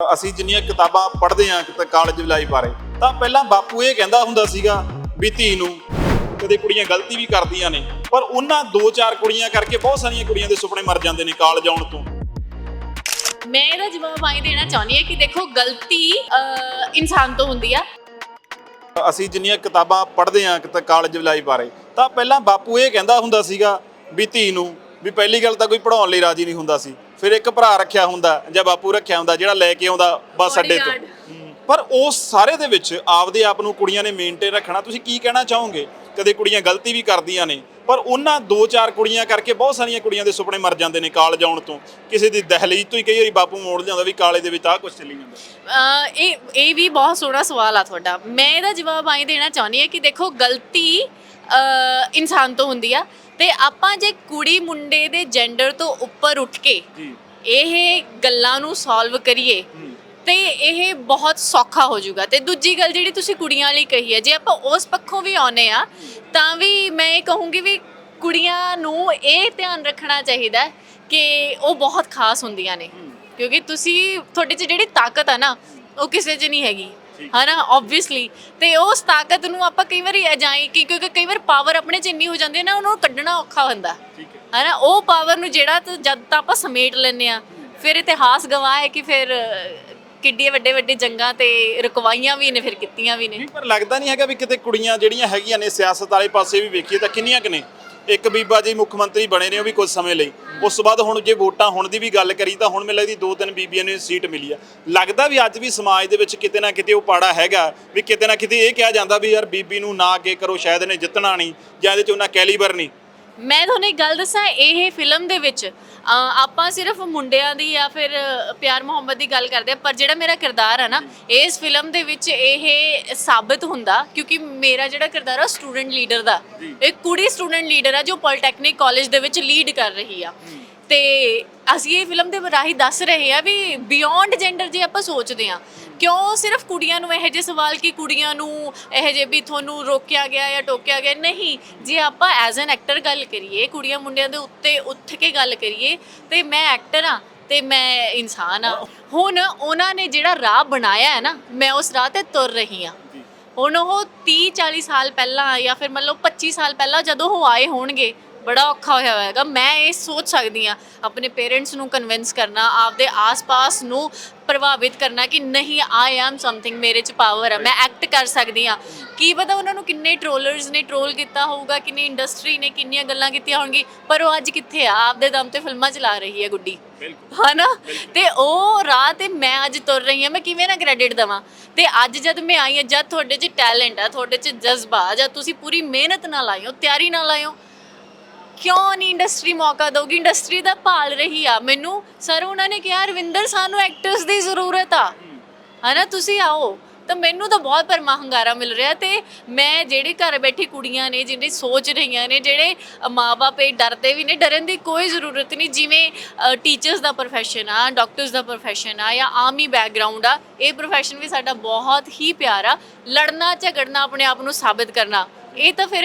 ਅਸੀਂ ਜਿੰਨੀਆਂ ਕਿਤਾਬਾਂ ਪੜ੍ਹਦੇ ਆਂ ਕਿਤੇ ਕਾਲਜ ਲਾਈਫ ਬਾਰੇ ਤਾਂ ਪਹਿਲਾਂ ਬਾਪੂ ਇਹ ਕਹਿੰਦਾ ਹੁੰਦਾ ਸੀਗਾ ਵੀ ਧੀ ਨੂੰ ਕਦੇ ਕੁੜੀਆਂ ਗਲਤੀ ਵੀ ਕਰਦੀਆਂ ਨੇ ਪਰ ਉਹਨਾਂ ਦੋ ਚਾਰ ਕੁੜੀਆਂ ਕਰਕੇ ਬਹੁਤ ਸਾਰੀਆਂ ਕੁੜੀਆਂ ਦੇ ਸੁਪਨੇ ਮਰ ਜਾਂਦੇ ਨੇ ਕਾਲਜ ਆਉਣ ਤੋਂ। ਮੈਂ ਇਹਦਾ ਜਵਾਬ ਆਈ ਦੇਣਾ ਚਾਹੁੰਦੀ ਹਾਂ ਕਿ ਦੇਖੋ ਗਲਤੀ ਅਹ, ਇਨਸਾਨ ਤੋਂ ਹੁੰਦੀ ਆ। ਅਸੀਂ ਜਿੰਨੀਆਂ ਕਿਤਾਬਾਂ ਪੜ੍ਹਦੇ ਆਂ ਕਿਤੇ ਕਾਲਜ ਲਾਈਫ ਬਾਰੇ ਤਾਂ ਪਹਿਲਾਂ ਬਾਪੂ ਇਹ ਕਹਿੰਦਾ ਹੁੰਦਾ ਸੀਗਾ ਵੀ ਧੀ ਨੂੰ ਵੀ ਪਹਿਲੀ ਗੱਲ ਤਾਂ ਕੋਈ ਪੜਾਉਣ ਲਈ ਰਾਜੀ ਨਹੀਂ ਹੁੰਦਾ ਸੀ ਫਿਰ ਇੱਕ ਭਰਾ ਰੱਖਿਆ ਹੁੰਦਾ ਜਾਂ ਬਾਪੂ ਰੱਖਿਆ ਹੁੰਦਾ ਜਿਹੜਾ ਲੈ ਕੇ ਆਉਂਦਾ ਬਸ ਅੱਡੇ ਤੋਂ। ਪਰ ਉਸ ਸਾਰੇ ਦੇ ਵਿੱਚ ਆਪਦੇ ਆਪ ਨੂੰ ਕੁੜੀਆਂ ਨੇ ਮੇਨਟੇਨ ਰੱਖਣਾ। ਤੁਸੀਂ ਕੀ ਕਹਿਣਾ ਚਾਹੋਗੇ? ਕਦੇ ਕੁੜੀਆਂ ਗਲਤੀ ਵੀ ਕਰਦੀਆਂ ਨੇ ਪਰ ਉਹਨਾਂ ਦੋ ਚਾਰ ਕੁੜੀਆਂ ਕਰਕੇ ਬਹੁਤ ਸਾਰੀਆਂ ਕੁੜੀਆਂ ਦੇ ਸੁਪਨੇ ਮਰ ਜਾਂਦੇ ਨੇ ਕਾਲਜ ਆਉਣ ਤੋਂ। ਕਿਸੇ ਦੀ ਦਹਲੀਜ਼ ਤੋਂ ਹੀ ਕਈ ਵਾਰੀ ਬਾਪੂ ਮੋੜ ਲਿਆਉਂਦਾ ਵੀ ਕਾਲੇ ਦੇ ਵਿੱਚ ਆਹ ਕੁਝ ਚੱਲੀ ਜਾਂਦਾ। ਇਹ ਇਹ ਵੀ ਬਹੁਤ ਸੋਹਣਾ ਸਵਾਲ ਆ ਤੁਹਾਡਾ। ਮੈਂ ਇਹਦਾ ਜਵਾਬ ਆਈ ਦੇਣਾ ਚਾਹੁੰਦੀ ਹਾਂ ਕਿ ਦੇਖੋ ਗਲਤੀ ਇਨਸਾਨ ਤੋਂ ਹੁੰਦੀ ਆ। ਤੇ ਆਪਾਂ ਜੇ ਕੁੜੀ ਮੁੰਡੇ ਦੇ ਜੈਂਡਰ ਤੋਂ ਉੱਪਰ ਉੱਠ ਕੇ ਜੀ। ਇਹ ਗੱਲਾਂ ਨੂੰ ਸੋਲਵ ਕਰੀਏ ਤੇ ਇਹ ਬਹੁਤ ਸੌਖਾ ਹੋ ਜਾਊਗਾ। ਤੇ ਦੂਜੀ ਗੱਲ ਜਿਹੜੀ ਤੁਸੀਂ ਕੁੜੀਆਂ ਲਈ ਕਹੀ ਹੈ ਜੇ ਆਪਾਂ ਉਸ ਪੱਖੋਂ ਵੀ ਆਉਨੇ ਆ ਤਾਂ ਵੀ ਮੈਂ ਇਹ ਕਹੂੰਗੀ ਵੀ ਕੁੜੀਆਂ ਨੂੰ ਇਹ ਧਿਆਨ ਰੱਖਣਾ ਚਾਹੀਦਾ ਹੈ ਕਿ ਉਹ ਬਹੁਤ ਖਾਸ ਹੁੰਦੀਆਂ ਨੇ। ਕਿਉਂਕਿ ਤੁਸੀਂ ਤੁਹਾਡੇ 'ਚ ਜਿਹੜੀ ਤਾਕਤ ਆ ਨਾ ਉਹ ਕਿਸੇ 'ਚ ਨਹੀਂ ਹੈਗੀ। ਹਨਾ? ਆਬਵੀਅਸਲੀ ਤੇ ਉਸ ਤਾਕਤ ਨੂੰ ਆਪਾਂ ਕਈ ਵਾਰੀ ਅਜਾਈ ਕਿ ਕਿਉਂਕਿ ਕਈ ਵਾਰ ਪਾਵਰ ਆਪਣੇ 'ਚ ਇੰਨੀ ਹੋ ਜਾਂਦੀ ਹੈ ਨਾ ਉਹਨੂੰ ਕੱਢਣਾ ਔਖਾ ਹੁੰਦਾ। ਹਨਾ? ਉਹ ਪਾਵਰ ਨੂੰ ਜਿਹੜਾ ਤਾਂ ਜਦ ਤਾਂ ਆਪਾਂ ਸਮੇਟ ਲੈਂਦੇ ਆ ਫਿਰ ਇਤਿਹਾਸ ਗਵਾਹ ਹੈ ਕਿ ਫਿਰ ਅਹ, ਕਿੱਡੀਆਂ ਵੱਡੇ ਵੱਡੇ ਜੰਗਾਂ ਤੇ ਰੁਕਵਾਈਆਂ ਵੀ ਨੇ ਫਿਰ ਕੀਤੀਆਂ ਵੀ ਨੇ। ਪਰ ਲੱਗਦਾ ਨਹੀਂ ਹੈਗਾ ਵੀ ਕਿਤੇ ਕੁੜੀਆਂ ਜਿਹੜੀਆਂ ਹੈਗੀਆਂ ਨੇ ਸਿਆਸਤ ਵਾਲੇ ਪਾਸੇ ਵੀ ਵੇਖੀਏ ਤਾਂ ਕਿੰਨੀਆਂ ਕਿ ਨੇ। ਇੱਕ ਬੀਬਾ ਜੀ ਮੁੱਖ ਮੰਤਰੀ ਬਣੇ ਨੇ ਉਹ ਵੀ ਕੁਝ ਸਮੇਂ ਲਈ। ਉਸ ਤੋਂ ਬਾਅਦ ਹੁਣ ਜੇ ਵੋਟਾਂ ਹੁਣ ਦੀ ਵੀ ਗੱਲ ਕਰੀ ਤਾਂ ਹੁਣ ਮੈਨੂੰ ਲੱਗਦੀ ਦੋ ਤਿੰਨ ਬੀਬੀਆਂ ਨੂੰ ਸੀਟ ਮਿਲੀ ਆ। ਲੱਗਦਾ ਵੀ ਅੱਜ ਵੀ ਸਮਾਜ ਦੇ ਵਿੱਚ ਕਿਤੇ ਨਾ ਕਿਤੇ ਉਹ ਪਾੜਾ ਹੈਗਾ ਵੀ ਕਿਤੇ ਨਾ ਕਿਤੇ ਇਹ ਕਿਹਾ ਜਾਂਦਾ ਵੀ ਯਾਰ ਬੀਬੀ ਨੂੰ ਨਾ ਅੱਗੇ ਕਰੋ ਸ਼ਾਇਦ ਇਹਨੇ ਜਿੱਤਣਾ ਨਹੀਂ ਜਾਂ ਇਹਦੇ ਚ ਉਹਨਾਂ ਕੈਲੀਬਰ ਨਹੀਂ। ਮੈਂ ਤੁਹਾਨੂੰ ਇੱਕ ਗੱਲ ਦੱਸਾਂ ਇਹ ਫਿਲਮ ਦੇ ਵਿੱਚ ਆਪਾਂ ਸਿਰਫ ਮੁੰਡਿਆਂ ਦੀ ਜਾਂ ਫਿਰ ਪਿਆਰ ਮੁਹੱਬਤ ਦੀ ਗੱਲ ਕਰਦੇ ਆ ਪਰ ਜਿਹੜਾ ਮੇਰਾ ਕਿਰਦਾਰ ਹੈ ਨਾ ਇਸ ਫਿਲਮ ਦੇ ਵਿੱਚ ਇਹ ਸਾਬਤ ਹੁੰਦਾ ਕਿਉਂਕਿ ਮੇਰਾ ਜਿਹੜਾ ਕਿਰਦਾਰ ਆ ਸਟੂਡੈਂਟ ਲੀਡਰ ਦਾ। ਇੱਕ ਕੁੜੀ ਸਟੂਡੈਂਟ ਲੀਡਰ ਆ ਜੋ ਪੋਲੀਟੈਕਨਿਕ ਕਾਲਜ ਦੇ ਵਿੱਚ ਲੀਡ ਕਰ ਰਹੀ ਆ। ਤੇ ਅਸੀਂ ਇਹ ਫਿਲਮ ਦੇ ਰਾਹੀਂ ਦੱਸ ਰਹੇ ਆ ਵੀ ਬਿਯੋਂਡ ਜੈਂਡਰ ਜੇ ਆਪਾਂ ਸੋਚਦੇ ਆ ਕਿਉਂ ਸਿਰਫ ਕੁੜੀਆਂ ਨੂੰ ਇਹੋ ਜਿਹੇ ਸਵਾਲ ਕਿ ਕੁੜੀਆਂ ਨੂੰ ਇਹੋ ਜਿਹੇ ਵੀ ਤੁਹਾਨੂੰ ਰੋਕਿਆ ਗਿਆ ਜਾਂ ਟੋਕਿਆ ਗਿਆ? ਨਹੀਂ ਜੇ ਆਪਾਂ ਐਜ਼ ਐਨ ਐਕਟਰ ਗੱਲ ਕਰੀਏ ਕੁੜੀਆਂ ਮੁੰਡਿਆਂ ਦੇ ਉੱਤੇ ਉੱਠ ਕੇ ਗੱਲ ਕਰੀਏ ਤੇ ਮੈਂ ਐਕਟਰ ਆ ਤੇ ਮੈਂ ਇਨਸਾਨ ਆ ਹੁਣ ਉਹਨਾਂ ਨੇ ਜਿਹੜਾ ਰਾਹ ਬਣਾਇਆ ਹੈ ਨਾ ਮੈਂ ਉਸ ਰਾਹ ਤੇ ਤੁਰ ਰਹੀ ਆ ਹੁਣ ਉਹ 30 40 ਸਾਲ ਪਹਿਲਾਂ ਜਾਂ ਫਿਰ ਮੰਨ ਲਓ 25 ਸਾਲ ਪਹਿਲਾਂ ਜਦੋਂ ਉਹ ਆਏ ਹੋਣਗੇ ਬੜਾ ਔਖਾ ਹੋਇਆ ਹੋਵੇਗਾ ਮੈਂ ਇਹ ਸੋਚ ਸਕਦੀ ਆ ਆਪਣੇ ਪੇਰੈਂਟਸ ਨੂੰ ਕਨਵਿੰਸ ਕਰਨਾ ਆਪਦੇ ਆਸ-ਪਾਸ ਨੂੰ ਪ੍ਰਭਾਵਿਤ ਕਰਨਾ ਕਿ ਨਹੀਂ ਆਈ ਐਮ ਸਮਥਿੰਗ ਮੇਰੇ ਚ ਪਾਵਰ ਆ। ਮੈਂ ਐਕਟ ਕਰ ਸਕਦੀ ਆ ਕੀ ਪਤਾ ਉਹਨਾਂ ਨੂੰ ਕਿੰਨੇ ਟ੍ਰੋਲਰਸ ਨੇ ਟ੍ਰੋਲ ਕੀਤਾ ਹੋਊਗਾ ਕਿੰਨੀ ਇੰਡਸਟਰੀ ਨੇ ਕਿੰਨੀਆਂ ਗੱਲਾਂ ਕੀਤੀਆਂ ਹੋਣਗੀ ਪਰ ਉਹ ਅੱਜ ਕਿੱਥੇ ਆ? ਆਪਦੇ ਦਮ ਤੇ ਫਿਲਮਾਂ ਚਲਾ ਰਹੀ ਹੈ ਗੁੱਡੀ। ਹਨਾ? ਤੇ ਉਹ ਰਾਹ ਤੇ ਮੈਂ ਅੱਜ ਤੁਰ ਰਹੀ ਹਾਂ। ਮੈਂ ਕਿਵੇਂ ਨਾ ਕ੍ਰੈਡਿਟ ਦਵਾਂ? ਤੇ ਅੱਜ ਜਦ ਮੈਂ ਆਈ ਹਾਂ ਜਦ ਤੁਹਾਡੇ 'ਚ ਟੈਲੈਂਟ ਆ ਤੁਹਾਡੇ 'ਚ ਜਜ਼ਬਾ ਆ, ਜਦ ਤੁਸੀਂ ਪੂਰੀ ਮਿਹਨਤ ਨਾਲ ਆਏ ਹੋ ਤਿਆਰੀ ਨਾਲ ਆਏ ਹੋ ਕਿਉਂ ਨਹੀਂ ਇੰਡਸਟਰੀ ਮੌਕਾ ਦਊਗੀ? ਇੰਡਸਟਰੀ ਦਾ ਭਾਲ ਰਹੀ ਆ। ਮੈਨੂੰ ਸਰ ਉਹਨਾਂ ਨੇ ਕਿਹਾ, ਰਵਿੰਦਰ, ਸਾਨੂੰ ਐਕਟਰਸ ਦੀ ਜ਼ਰੂਰਤ ਆ। ਹਨਾ? ਤੁਸੀਂ ਆਓ। ਤਾਂ ਮੈਨੂੰ ਤਾਂ ਬਹੁਤ ਪਰਮਾ ਹੰਗਾਰਾ ਮਿਲ ਰਿਹਾ ਤੇ ਮੈਂ ਜਿਹੜੇ ਘਰ ਬੈਠੀ ਕੁੜੀਆਂ ਨੇ ਜਿਹੜੇ ਸੋਚ ਰਹੀਆਂ ਨੇ, ਜਿਹੜੇ ਮਾਪੇ ਡਰਦੇ ਵੀ ਨੇ, ਡਰਨ ਦੀ ਕੋਈ ਜ਼ਰੂਰਤ ਨਹੀਂ। ਜਿਵੇਂ ਟੀਚਰਸ ਦਾ profession ਆ ਡਾਕਟਰਸ ਦਾ profession ਆ, ਜਾਂ ਆਰਮੀ ਬੈਕਗ੍ਰਾਉਂਡ ਆ, ਇਹ profession ਵੀ ਸਾਡਾ ਬਹੁਤ ਹੀ ਪਿਆਰਾ ਲੜਨਾ, ਝਗੜਨਾ ਆਪਣੇ ਆਪ ਨੂੰ ਸਾਬਿਤ ਕਰਨਾ। ਇਹ ਤਾਂ ਫਿਰ